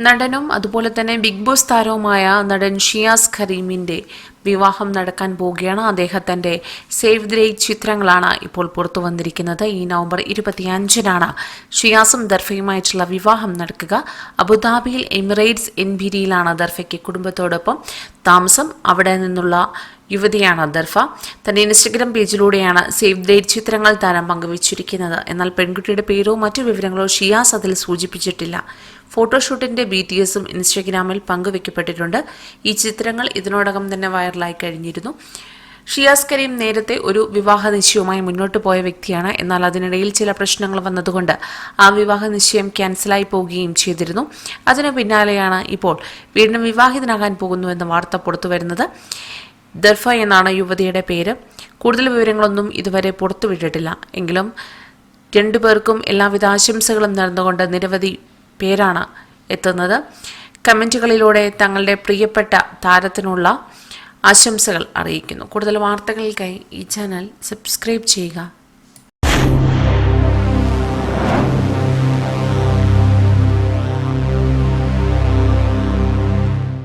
നടനും അതുപോലെ തന്നെ ബിഗ് ബോസ് താരവുമായ നടൻ ഷിയാസ് ഖരീമിന്റെ വിവാഹം നടക്കാൻ പോവുകയാണ്. അദ്ദേഹത്തിന്റെ സേവ് ദ ഡേറ്റ് ചിത്രങ്ങളാണ് ഇപ്പോൾ പുറത്തു വന്നിരിക്കുന്നത്. ഈ നവംബർ ഇരുപത്തിയഞ്ചിനാണ് ഷിയാസും ദർഫയുമായിട്ടുള്ള വിവാഹം നടക്കുക. അബുദാബിയിൽ എമിറേറ്റ്സ് എൻബിരിയിലാണ് ദർഫയ്ക്ക് കുടുംബത്തോടൊപ്പം താമസം. അവിടെ നിന്നുള്ള യുവതിയാണ് ദർഫ. തന്റെ ഇൻസ്റ്റഗ്രാം പേജിലൂടെയാണ് സേവ് ഡേറ്റ് ചിത്രങ്ങൾ താരം പങ്കുവച്ചിരിക്കുന്നത്. എന്നാൽ പെൺകുട്ടിയുടെ പേരോ മറ്റു വിവരങ്ങളോ ഷിയാസ് അതിൽ സൂചിപ്പിച്ചിട്ടില്ല. ഫോട്ടോഷൂട്ടിന്റെ ബി ടി എസും ഇൻസ്റ്റഗ്രാമിൽ പങ്കുവെക്കപ്പെട്ടിട്ടുണ്ട് ഈ ചിത്രങ്ങൾ ഇതിനോടകം തന്നെ വൈറലായി കഴിഞ്ഞിരുന്നു. ഷിയാസ് കരീം നേരത്തെ ഒരു വിവാഹ നിശ്ചയവുമായി മുന്നോട്ട് പോയ വ്യക്തിയാണ്. എന്നാൽ അതിനിടയിൽ ചില പ്രശ്നങ്ങൾ വന്നതുകൊണ്ട് ആ വിവാഹ നിശ്ചയം ക്യാൻസലായി പോവുകയും ചെയ്തിരുന്നു. അതിനു പിന്നാലെയാണ് ഇപ്പോൾ വീണ്ടും വിവാഹിതനാകാൻ പോകുന്നുവെന്ന വാർത്ത പുറത്തുവരുന്നത്. ദർഫ എന്നാണ് യുവതിയുടെ പേര്. കൂടുതൽ വിവരങ്ങളൊന്നും ഇതുവരെ പുറത്തുവിട്ടിട്ടില്ല. എങ്കിലും രണ്ടുപേർക്കും എല്ലാവിധ ആശംസകളും നേർന്നുകൊണ്ട് നിരവധി പേരാണ് എത്തുന്നത്. കമന്റുകളിലൂടെ തങ്ങളുടെ പ്രിയപ്പെട്ട താരത്തിനുള്ള ആശംസകൾ അറിയിക്കുന്നു. കൂടുതൽ വാർത്തകൾക്കായി ഈ ചാനൽ സബ്സ്ക്രൈബ് ചെയ്യുക.